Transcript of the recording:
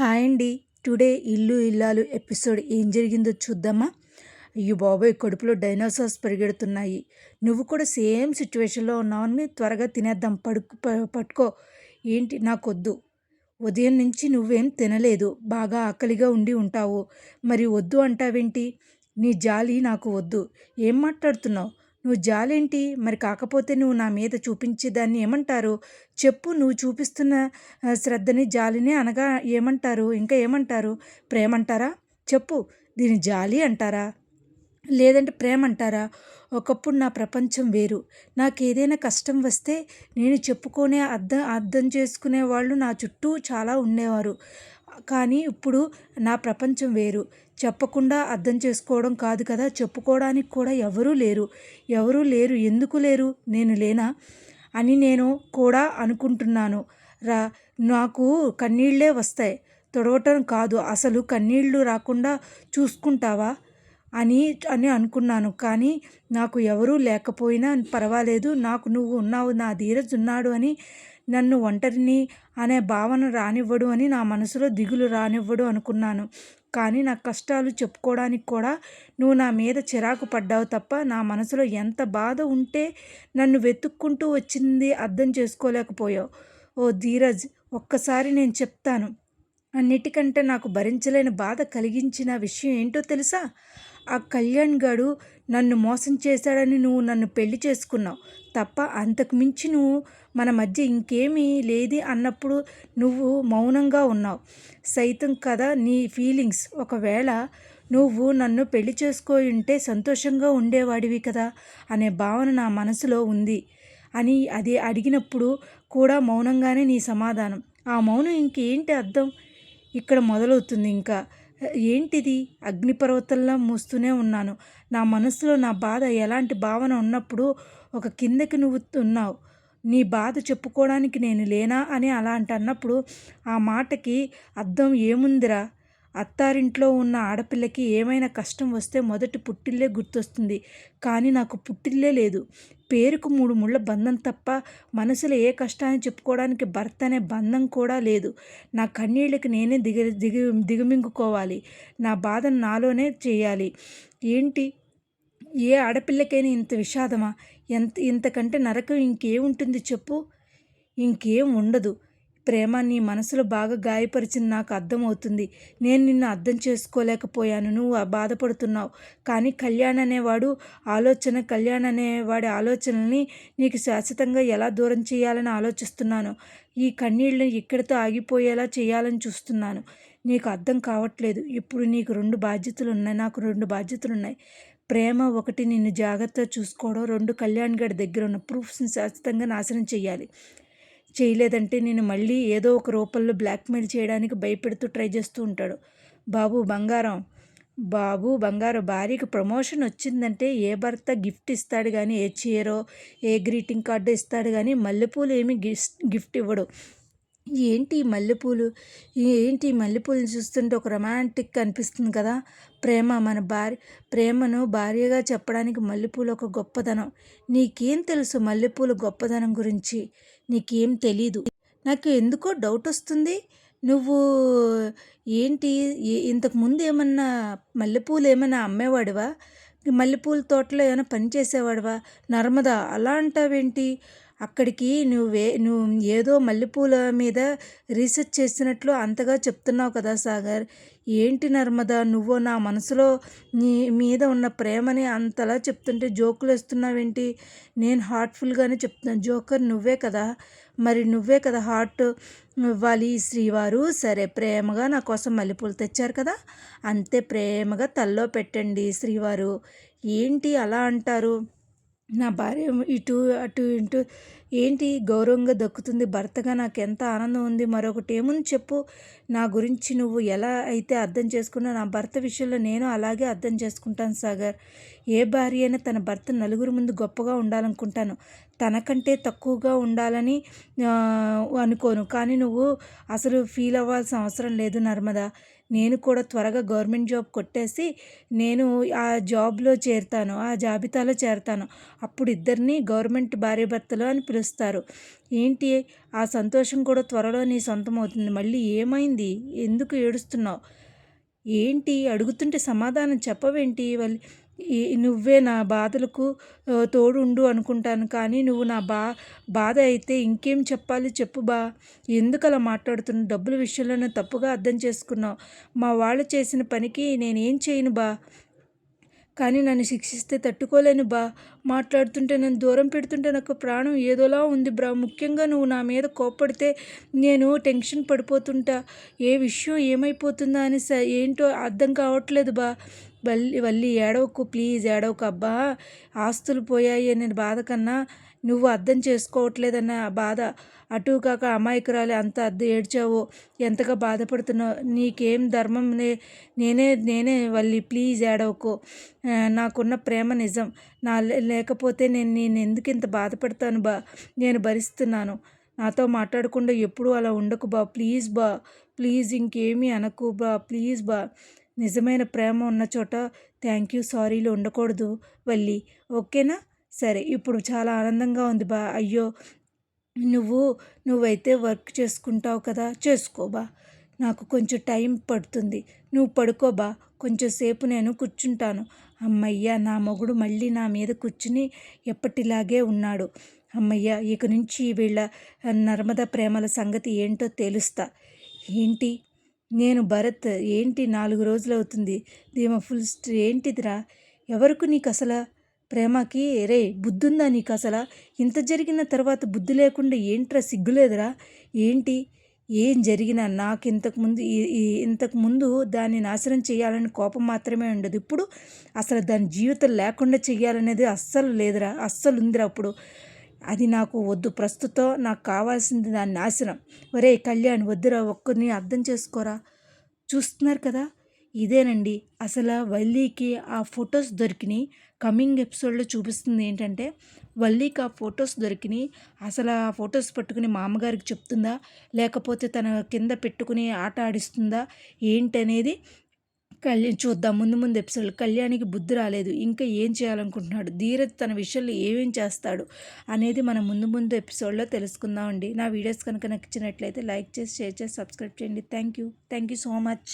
Hi అండి. Today ఇల్లు ఇల్లాలు ఎపిసోడ్ ఏం జరిగిందో చూద్దామా? అయ్యో బాబోయ్ కడుపులో డైనోసార్స్ పరిగెడుతున్నాయి. నువ్వు కూడా సేమ్ సిచ్యువేషన్లో ఉన్నావని త్వరగా తినేద్దాం. పడుకు పట్టుకో. ఏంటి? నాకొద్దు. ఉదయం నుంచి నువ్వేం తినలేదు. బాగా ఆకలిగా ఉండి ఉంటావు. మరి వద్దు అంటావేంటి? నీ జాలి నాకు వద్దు. ఏం మాట్లాడుతున్నావు? నువ్వు జాలేంటి? మరి కాకపోతే నువ్వు నా మీద చూపించే దాన్ని ఏమంటారు? చెప్పు నువ్వు చూపిస్తున్న శ్రద్ధని జాలిని అనగా ఏమంటారు? ఇంకా ఏమంటారు? ప్రేమ అంటారా చెప్పు దీని జాలి అంటారా? లేదంటే ప్రేమ అంటారా ఒకప్పుడు నా ప్రపంచం వేరు. నాకు ఏదైనా కష్టం వస్తే నేను చెప్పుకునే అర్థం అర్థం చేసుకునే వాళ్ళు నా చుట్టూ చాలా ఉండేవారు. కానీ ఇప్పుడు నా ప్రపంచం వేరు. చెప్పకుండా అర్థం చేసుకోవడం కాదు కదా. చెప్పుకోవడానికి కూడా ఎవరూ లేరు. ఎవరూ లేరు. ఎందుకు లేరు? నేను లేనా? అని నేను కూడా అనుకుంటున్నాను. రా నాకు కన్నీళ్ళే వస్తాయి. తొడవటం కాదు. అసలు కన్నీళ్ళు రాకుండా చూసుకుంటావా? అని అని అనుకున్నాను. కానీ నాకు ఎవరూ లేకపోయినా పర్వాలేదు. నాకు నువ్వు ఉన్నావు నా ధీరజ్ ఉన్నాడు అని నన్ను ఒంటరిని అనే భావన రానివ్వడు అని నా మనసులో దిగులు రానివ్వడు అనుకున్నాను. కానీ నా కష్టాలు చెప్పుకోవడానికి కూడా నువ్వు నా మీద చిరాకు పడ్డావు తప్ప నా మనసులో ఎంత బాధ ఉంటే నన్ను వెతుక్కుంటూ వచ్చింది అర్థం చేసుకోలేకపోయావు. ఓ ధీరజ్ ఒక్కసారి నేను చెప్తాను. అన్నిటికంటే నాకు భరించలేని బాధ కలిగించిన విషయం ఏంటో తెలుసా? ఆ కళ్యాణ్ గాడు నన్ను మోసం చేశాడని నువ్వు నన్ను పెళ్ళి చేసుకున్నావు. తప్ప అంతకు మించి నువ్వు మన మధ్య ఇంకేమీ లేది అన్నప్పుడు నువ్వు మౌనంగా ఉన్నావు. సైతం కదా నీ ఫీలింగ్స్. ఒకవేళ నువ్వు నన్ను పెళ్ళి ఉంటే సంతోషంగా ఉండేవాడివి కదా అనే భావన నా మనసులో ఉంది అని అది అడిగినప్పుడు కూడా మౌనంగానే నీ సమాధానం. ఆ మౌనం ఇంకేంటి అర్థం? ఇక్కడ మొదలవుతుంది ఇంకా. ఏంటిది? అగ్నిపర్వతంలా మూస్తూనే ఉన్నాను. నా మనసులో నా బాధ ఎలాంటి భావన ఉన్నప్పుడు ఒక కిందకి నువ్వు ఉన్నావు. నీ బాధ చెప్పుకోవడానికి నేను లేనా అని అలా అన్నప్పుడు ఆ మాటకి అర్థం ఏముందిరా? అత్తారింట్లో ఉన్న ఆడపిల్లకి ఏమైనా కష్టం వస్తే మొదటి పుట్టిల్లే గుర్తొస్తుంది. కానీ నాకు పుట్టిల్లే లేదు. పేరుకు మూడు ముళ్ళ బంధం తప్ప మనసులో ఏ కష్టాన్ని చెప్పుకోవడానికి భర్త అనే బంధం కూడా లేదు. నా కన్నీళ్ళకి నేనే దిగ దిగ దిగమింగుకోవాలి. నా బాధను నాలోనే చేయాలి. ఏంటి? ఏ ఆడపిల్లకైనా ఇంత విషాదమా? ఎంత ఇంతకంటే నరకం ఇంకేముంటుంది చెప్పు? ఇంకేం ఉండదు. ప్రేమ నీ మనసులో బాగా గాయపరిచింది నాకు అర్థమవుతుంది. నేను నిన్ను అర్థం చేసుకోలేకపోయాను. నువ్వు బాధపడుతున్నావు. కానీ కళ్యాణ్ అనేవాడు ఆలోచన కళ్యాణ్ అనేవాడి ఆలోచనల్ని నీకు శాశ్వతంగా ఎలా దూరం చేయాలని ఆలోచిస్తున్నాను? ఈ కన్నీళ్ళని ఇక్కడితో ఆగిపోయేలా చేయాలని చూస్తున్నాను. నీకు అర్థం కావట్లేదు. ఇప్పుడు నీకు రెండు బాధ్యతలు ఉన్నాయి. నాకు రెండు బాధ్యతలు ఉన్నాయి. ప్రేమ ఒకటి నిన్ను జాగ్రత్తగా చూసుకోవడం. రెండు కళ్యాణ్ గడి దగ్గర ఉన్న ప్రూఫ్స్ని శాశ్వతంగా నాశనం చేయాలి. చేయలేదంటే నేను మళ్ళీ ఏదో ఒక రూపంలో బ్లాక్మెయిల్ చేయడానికి భయపెడుతూ ట్రై చేస్తూ ఉంటాడు. బాబు బంగారం. బాబు బంగారం భార్యకి ప్రమోషన్ వచ్చిందంటే ఏ భర్త గిఫ్ట్ ఇస్తాడు కానీ ఏ చీరో ఏ గ్రీటింగ్ కార్డు ఇస్తాడు కానీ మల్లెపూలు ఏమి గిఫ్ట్ ఇవ్వడు. ఏంటి మల్లెపూలు? ఏంటి మల్లెపూలు చూస్తుంటే ఒక రొమాంటిక్ అనిపిస్తుంది కదా? ప్రేమ మన భార్య ప్రేమను భార్యగా చెప్పడానికి మల్లెపూలు ఒక గొప్పదనం. నీకేం తెలుసు మల్లెపూలు గొప్పదనం గురించి? నీకేం తెలీదు. నాకు ఎందుకో డౌట్ వస్తుంది. నువ్వు ఏంటి? ఇంతకు ముందు ఏమన్నా మల్లెపూలు ఏమైనా అమ్మేవాడివా? మల్లెపూల తోటలో ఏమైనా పని చేసేవాడివా? నర్మదా అలా అంటావేంటి అక్కడికి నువ్వే నువ్వు ఏదో మల్లెపూల మీద రీసెర్చ్ చేసినట్లు అంతగా చెప్తున్నావు కదా సాగర్. ఏంటి నర్మద నువ్వు నా మనసులో నీ మీద ఉన్న ప్రేమని అంతలా చెప్తుంటే జోకులు వేస్తున్నావేంటి? నేను హార్ట్ఫుల్గానే చెప్తున్నాను జోకర్ నువ్వే కదా. మరి నువ్వే కదా హార్ట్ ఇవ్వాలి శ్రీవారు. సరే ప్రేమగా నా కోసం మల్లెపూలు తెచ్చారు కదా. అంతే ప్రేమగా తల్లో పెట్టండి శ్రీవారు. ఏంటి అలా అంటారు? నా భార్య ఇటు అటు ఇటు ఏంటి గౌరవంగా దక్కుతుంది భర్తగా నాకు ఎంత ఆనందం ఉంది? మరొకటి ఏముంది చెప్పు. నా గురించి నువ్వు ఎలా అయితే అర్థం చేసుకున్నా నా భర్త విషయంలో నేను అలాగే అర్థం చేసుకుంటాను సాగర్. ఏ భార్య అయినా తన భర్త నలుగురు ముందు గొప్పగా ఉండాలనుకుంటాను. తనకంటే తక్కువగా ఉండాలని అనుకోను. కానీ నువ్వు అసలు ఫీల్ అవ్వాల్సిన అవసరం లేదు నర్మదా. నేను కూడా త్వరగా గవర్నమెంట్ జాబ్ కొట్టేసి నేను ఆ జాబ్లో చేరుతాను ఆ జాబితాలో చేరతాను. అప్పుడు ఇద్దరిని గవర్నమెంట్ భార్యాభర్తలు అని పిలుస్తారు. ఏంటి? ఆ సంతోషం కూడా త్వరలో నీ సొంతం అవుతుంది. మళ్ళీ ఏమైంది? ఎందుకు ఏడుస్తున్నావు? ఏంటి? అడుగుతుంటే సమాధానం చెప్పవేంటి? వాళ్ళు నువ్వే నా బాధలకు తోడుండు అనుకుంటాను. కానీ నువ్వు నా బా బాధ అయితే ఇంకేం చెప్పాలి చెప్పు బా. ఎందుకు అలా మాట్లాడుతున్నావు? డబ్బుల విషయంలోనే తప్పుగా అర్థం చేసుకున్నావు. మా వాళ్ళు చేసిన పనికి నేనేం చేయను బా. కానీ నన్ను శిక్షిస్తే తట్టుకోలేను బా. మాట్లాడుతుంటే నన్ను దూరం పెడుతుంటే నాకు ప్రాణం ఏదోలా ఉంది బ్రా. ముఖ్యంగా నువ్వు నా మీద కోప్పడితే నేను టెన్షన్ పడిపోతుంటా. ఏ విషయం ఏమైపోతుందా అని ఏంటో అర్థం కావట్లేదు బా. వల్లి వల్లి ఏడవకు ప్లీజ్ ఏడవకు. అబ్బా ఆస్తులు పోయాయి అనే బాధ కన్నా నువ్వు అర్థం చేసుకోవట్లేదన్న బాధ అటు కాక అమాయకురాలి అంత అద్దె ఏడ్చావో ఎంతగా బాధపడుతున్నావు నీకేం ధర్మం నే నేనే నేనే వల్లి ప్లీజ్ ఏడవకు. నాకున్న ప్రేమ నిజం. నా లేకపోతే నేను నేను ఎందుకు ఇంత బాధపడతాను బా? నేను భరిస్తున్నాను. నాతో మాట్లాడకుండా ఎప్పుడూ అలా ఉండకు బా. ప్లీజ్ బా. ప్లీజ్ ఇంకేమీ అనకు బా. ప్లీజ్ బా. నిజమైన ప్రేమ ఉన్న చోట థ్యాంక్ యూ సారీలు ఉండకూడదు వల్లి. ఓకేనా? సరే ఇప్పుడు చాలా ఆనందంగా ఉంది బా. అయ్యో నువ్వు నువ్వైతే వర్క్ చేసుకుంటావు కదా? చేసుకోబా నాకు కొంచెం టైం పడుతుంది. నువ్వు పడుకోబా కొంచెం సేపు నేను కూర్చుంటాను. అమ్మయ్య నా మొగుడు మళ్ళీ నా మీద కూర్చుని ఎప్పటిలాగే ఉన్నాడు. అమ్మయ్య ఇక నుంచి వీళ్ళ నర్మద ప్రేమల సంగతి ఏంటో తెలుస్తా. ఏంటి? నేను భరత్ ఏంటి నాలుగు రోజులు అవుతుంది? దీమ ఫుల్ ఏంటిదిరా? ఎవరికి నీకు అసలు ప్రేమకి? రే బుద్ధుందా నీకు అసలు? ఇంత జరిగిన తర్వాత బుద్ధి లేకుండా ఏంట్రా సిగ్గులేదురా? ఏంటి? ఏం జరిగినా నాకు ఇంతకుముందు ఇంతకుముందు దాన్ని నాశనం చేయాలని కోపం మాత్రమే ఉండదు. ఇప్పుడు అసలు దాని జీవితం లేకుండా చెయ్యాలనేది అస్సలు లేదురా. అస్సలు ఉందిరా అప్పుడు. అది నాకు వద్దు. ప్రస్తుతం నాకు కావాల్సింది దాని నాశనం. ఒరే కళ్యాణ్ వద్దురా ఒక్కరిని అర్థం చేసుకోరా? చూస్తున్నారు కదా? ఇదేనండి. అసలు వల్లీకి ఆ ఫొటోస్ దొరికినాయి కమింగ్ ఎపిసోడ్లో చూపిస్తుంది ఏంటంటే వల్లీకి ఆ ఫొటోస్ దొరికినాయి అసలు ఆ ఫొటోస్ పట్టుకుని మామగారికి చెప్తుందా? లేకపోతే తన కింద పెట్టుకుని ఆట ఆడిస్తుందా? ఏంటనేది కళ్యాణ్ చూద్దాం ముందు ముందు ఎపిసోడ్ కళ్యాణికి బుద్ధి రాలేదు. ఇంకా ఏం చేయాలనుకుంటున్నాడు? ధీరజ్ తన విషయంలో ఏమేం చేస్తాడు అనేది మనం ముందు ముందు ఎపిసోడ్లో తెలుసుకుందామండి. నా వీడియోస్ కనుక నచ్చినట్లయితే లైక్ చేసి షేర్ చేసి సబ్స్క్రైబ్ చేయండి. Thank you thank you so much